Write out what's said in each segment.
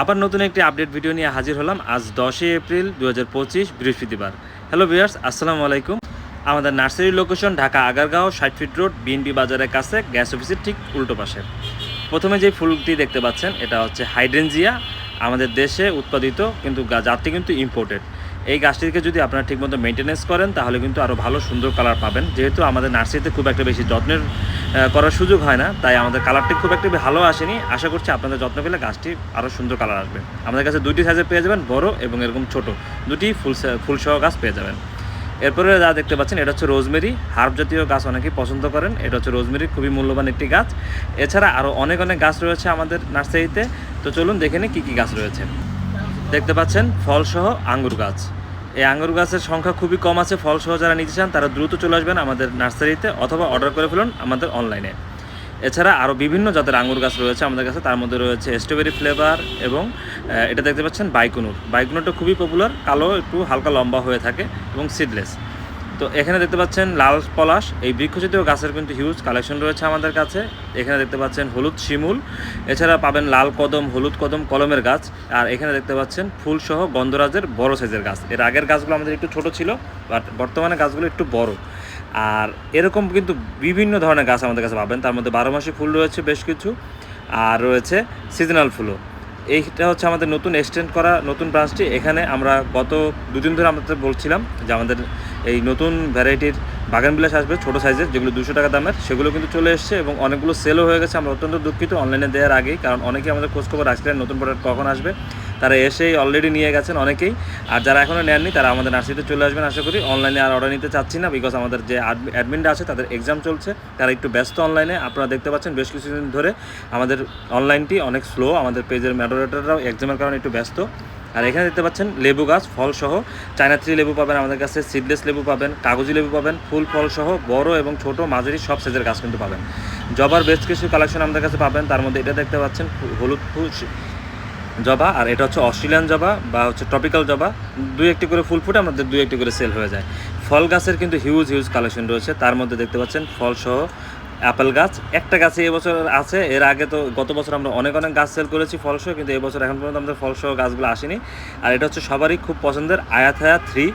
আবার নতুন একটি আপডেট ভিডিও নিয়ে হাজির হলাম আজ দশই এপ্রিল দু হাজার পঁচিশ বৃহস্পতিবার। হ্যালো ভিউয়ার্স, আসসালামু আলাইকুম। আমাদের নার্সারি লোকেশন ঢাকা আগারগাঁও, ষাট ফিট রোড বিএনপি বাজারের কাছে, গ্যাস অফিসের ঠিক উল্টো পাশে। প্রথমে যে ফুলটি দেখতে পাচ্ছেন, এটা হচ্ছে হাইড্রেনজিয়া, আমাদের দেশে উৎপাদিত কিন্তু জাতটি কিন্তু ইম্পোর্টেড এই গাছটিকে যদি আপনারা ঠিকমতো মেনটেনেন্স করেন, তাহলে কিন্তু আরও ভালো সুন্দর কালার পাবেন। যেহেতু আমাদের নার্সারিতে খুব একটা বেশি যত্নের করার সুযোগ হয় না, তাই আমাদের কালারটি খুব একটা ভালো আসেনি। আশা করছি আপনাদের যত্ন পেলে গাছটি আরও সুন্দর কালার আসবে। আমাদের কাছে দুইটি সাইজে পেয়ে যাবেন, বড় এবং এরকম ছোট। দুটি ফুল ফুলসহ গাছ পেয়ে যাবেন। এরপরে যা দেখতে পাচ্ছেন, এটা হচ্ছে রোজমেরি হার্ব জাতীয় গাছ অনেকেই পছন্দ করেন। এটা হচ্ছে রোজমেরি খুবই মূল্যবান একটি গাছ। এছাড়া আরও অনেক অনেক গাছ রয়েছে আমাদের নার্সারিতে। তো চলুন দেখে নিই কী কী গাছ রয়েছে। দেখতে পাচ্ছেন, ফলসহ আঙ্গুর গাছ। এই আঙুর গাছের সংখ্যা খুবই কম আছে ফল সহ যারা নিতে চান তারা দ্রুত চলে আসবেন আমাদের নার্সারিতে অথবা অর্ডার করে ফেলুন আমাদের অনলাইনে। এছাড়া আরও বিভিন্ন জাতের আঙুর গাছ রয়েছে আমাদের কাছে, তার মধ্যে রয়েছে স্ট্রবেরি ফ্লেভার এবং এটা দেখতে পাচ্ছেন বাইকুনুর। বাইকুনুরটা খুবই পপুলার কালো, একটু হালকা লম্বা হয়ে থাকে এবং সিডলেস তো এখানে দেখতে পাচ্ছেন লাল পলাশ। এই বৃক্ষজাতীয় গাছের কিন্তু হিউজ কালেকশন রয়েছে আমাদের কাছে। এখানে দেখতে পাচ্ছেন হলুদ শিমুল। এছাড়া পাবেন লাল কদম, হলুদ কদম, কলমের গাছ। আর এখানে দেখতে পাচ্ছেন ফুলসহ গন্ধরাজের বড় সাইজের গাছ। এর আগের গাছগুলো আমাদের একটু ছোট ছিল, বাট বর্তমানে গাছগুলো একটু বড়। আর এরকম কিন্তু বিভিন্ন ধরনের গাছ আমাদের কাছে পাবেন। তার মধ্যে বারো মাসি ফুল রয়েছে বেশ কিছু। আর রয়েছে সিজনাল ফুলও। এইটা হচ্ছে আমাদের নতুন এক্সটেন্ড করা নতুন ব্রাঞ্চটি এখানে আমরা গত দুদিন ধরে আমাদের বলছিলাম যে আমাদের এই নতুন ভ্যারাইটির বাগান বিলাস আসবে, ছোটো সাইজের যেগুলো দুশো টাকা দামের, সেগুলো কিন্তু চলে এসছে এবং অনেকগুলো সেলও হয়ে গেছে। আমরা অত্যন্ত দুঃখিত অনলাইনে দেওয়ার আগেই, কারণ অনেকেই আমাদের খোঁজখবর রাখছিলেন নতুন প্রোডাক্ট কখন আসবে, তারা এসেই অলরেডি নিয়ে গেছেন অনেকেই। আর যারা এখনও নেননি, তারা আমাদের নার্সারিতে চলে আসবেন, আশা করি। অনলাইনে আর অর্ডার নিতে চাচ্ছি না বিকজ আমাদের যে অ্যাডমিনটা আছে, তাদের এক্সাম চলছে, তারা একটু ব্যস্ত অনলাইনে আপনারা দেখতে পাচ্ছেন, বেশ কিছুদিন ধরে আমাদের অনলাইনটি অনেক স্লো আমাদের পেজের ম্যাডারেটররাও এক্সামের কারণে একটু ব্যস্ত। আর এখানে দেখতে পাচ্ছেন লেবু গাছ, ফল সহ। চায়না থ্রি লেবু পাবেন আমাদের কাছে, সিডলেস লেবু পাবেন, কাগজি লেবু পাবেন, ফুল, ফল সহ বড় এবং ছোট মাঝারি সব সাইজের গাছ কিন্তু পাবেন। জবার বেশ কিছু কালেকশন আমাদের কাছে পাবেন, তার মধ্যে এটা দেখতে পাচ্ছেন হলুদ ফুল জবা, আর এটা হচ্ছে অস্ট্রেলিয়ান জবা বা হচ্ছে ট্রপিক্যাল জবা। দুই একটি করে ফুল ফুটে আমাদের দুই একটি করে সেল হয়ে যায়। ফল গাছের কিন্তু হিউজ হিউজ কালেকশন রয়েছে, তার মধ্যে দেখতে পাচ্ছেন ফল অ্যাপেল গাছ। একটা গাছে এবছর আছে। এর আগে তো গত বছর আমরা অনেক অনেক গাছ সেল করেছি ফলসহ, কিন্তু এবছর এখন পর্যন্ত আমাদের ফলসহ গাছগুলো আসেনি। আর এটা হচ্ছে সবারই খুব পছন্দের আয়াথায়া থ্রি।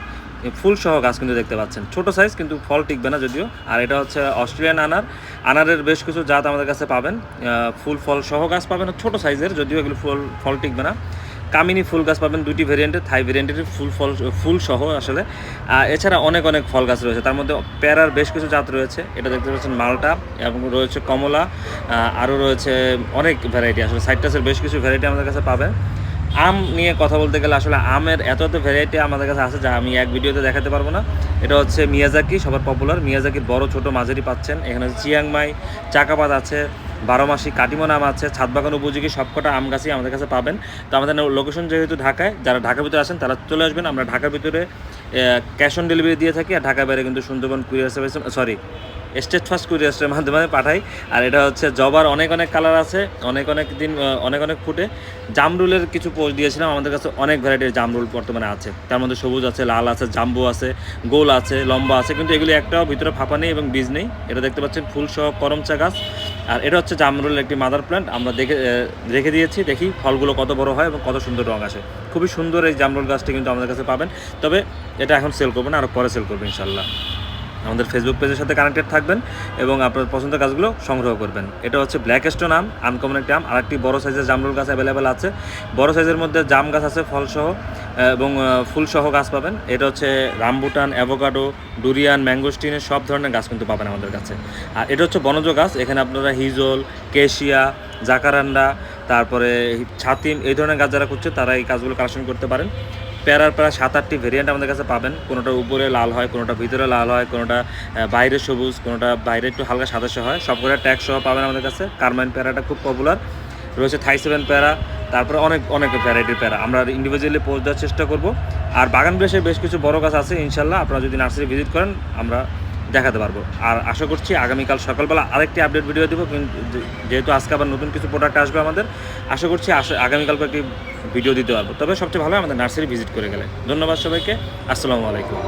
ফুল সহ গাছ কিন্তু দেখতে পাচ্ছেন। ছোট সাইজ কিন্তু ফল টিকবে না যদিও। আর এটা হচ্ছে অস্ট্রেলিয়ান আনার। আনারের বেশ কিছু জাত আমাদের কাছে পাবেন। ফুল ফল সহ গাছ পাবেন। ছোট সাইজের যদিও এগুলো ফুল, ফল টিকবে না। কামিনী ফুল গাছ পাবেন দুটি ভেরিয়েন্টের থাই ভেরিয়েন্টের ফুল ফল, ফুল সহ আসলে। এছাড়া অনেক অনেক ফল গাছ রয়েছে। তার মধ্যে প্যারার বেশ কিছু জাত রয়েছে। এটা দেখতে পাচ্ছেন মালটা এবং রয়েছে কমলা। আরও রয়েছে অনেক ভ্যারাইটি আসলে সাইট্রাসের বেশ কিছু ভ্যারাইটি আমাদের কাছে পাবেন। আম নিয়ে কথা বলতে গেলে আসলে আমের এত এত ভ্যারাইটি আমাদের কাছে আছে যা আমি এক ভিডিওতে দেখাতে পারব না। এটা হচ্ছে মিয়াজাকি, সবার পপুলার মিয়াজাকির বড়, ছোট মাঝারি পাচ্ছেন। এখানে চিয়াংমাই, চাকাপাত আছে। বারো মাসি কাটিমন আম আছে, ছাদবাগান উপযোগী সবকটা আম গাছই আমাদের কাছে পাবেন। তো আমাদের লোকেশন যেহেতু ঢাকায়, যারা ঢাকার ভিতরে আসেন তারা চলে আসবেন। আমরা ঢাকার ভিতরে ক্যাশ অন ডেলিভারি দিয়ে থাকি আর ঢাকার বাইরে কিন্তু Sundarban courier service sorry state first কুরিয়ার্সের মাধ্যমে পাঠাই। আর এটা হচ্ছে জবার অনেক অনেক কালার আছে, অনেক অনেক দিন অনেক অনেক ফুটে। জামরুলের কিছু পোস্ট দিয়েছিলাম, আমাদের কাছে অনেক ভ্যারাইটির জামরুল বর্তমানে আছে। তার মধ্যে সবুজ আছে, লাল আছে, জাম্বু আছে, গোল আছে, লম্বা আছে, কিন্তু এগুলি একটাও ভিতরে ফাঁপা নেই এবং বীজ নেই। এটা দেখতে পাচ্ছেন ফুল সহ করমচা গাছ। আর এটা হচ্ছে জামরুলের একটি মাদার প্ল্যান্ট আমরা দেখে রেখে দিয়েছি, দেখি ফলগুলো কত বড় হয় এবং কত সুন্দর রং আসে। খুবই সুন্দর এই জামরুল গাছটি কিন্তু আমাদের কাছে পাবেন। তবে এটা এখন সেল করবেন আরও পরে সেল করবেন ইনশাল্লাহ। আমাদের ফেসবুক পেজের সাথে কানেক্টেড থাকবেন এবং আপনার পছন্দের গাছগুলো সংগ্রহ করবেন। এটা হচ্ছে ব্ল্যাক স্টোন আম আনকমন একটি আম, আরেকটি বড় সাইজের জামরুল গাছ অ্যাভেলেবেল আছে। বড় সাইজের মধ্যে জাম গাছ আছে, ফলসহ এবং ফুলসহ গাছ পাবেন। এটা হচ্ছে রামবুটান অ্যাভোকাডো ডুরিয়ান ম্যাঙ্গোস্টিনের সব ধরনের গাছ কিন্তু পাবেন আমাদের কাছে। আর এটা হচ্ছে বনজ গাছ, এখানে আপনারা হিজল, কেশিয়া, জাকারান্ডা, তারপরে ছাতিম, এই ধরনের গাছ যারা করছে, তারা এই গাছগুলো কালেকশন করতে পারেন। প্যারার প্রায় সাত, আটটি ভেরিয়েন্ট আমাদের কাছে পাবেন। কোনোটা উপরে লাল হয়, কোনোটা ভিতরে লাল হয়, কোনোটা বাইরে সবুজ, কোনোটা বাইরে একটু হালকা সাদাসে হয়। সবগুলো ট্যাগ সহ পাবেন আমাদের কাছে। কারমাইন প্যারাটা খুব পপুলার রয়েছে থাই সেভেন প্যারা, তারপরে অনেক অনেক ভ্যারাইটির প্যারা। আমরা ইন্ডিভিজুয়ালি পৌঁছ দেওয়ার চেষ্টা করব। আর বাগান বেশে বেশ কিছু বড় গাছ আছে, ইনশাল্লাহ। আপনারা যদি নার্সারি ভিজিট করেন, আমরা দেখাতে পারব। আর আশা করছি আগামীকাল সকালবেলা আরেকটি আপডেট ভিডিও দেবো, কিন্তু যেহেতু আজকে আবার নতুন কিছু প্রোডাক্ট আসবে আমাদের, আশা করছি আস আগামীকালকে একটি ভিডিও দিতে পারব। তবে সবচেয়ে ভালো আমাদের নার্সারি ভিজিট করে গেলে। ধন্যবাদ সবাইকে। আসসালামু আলাইকুম।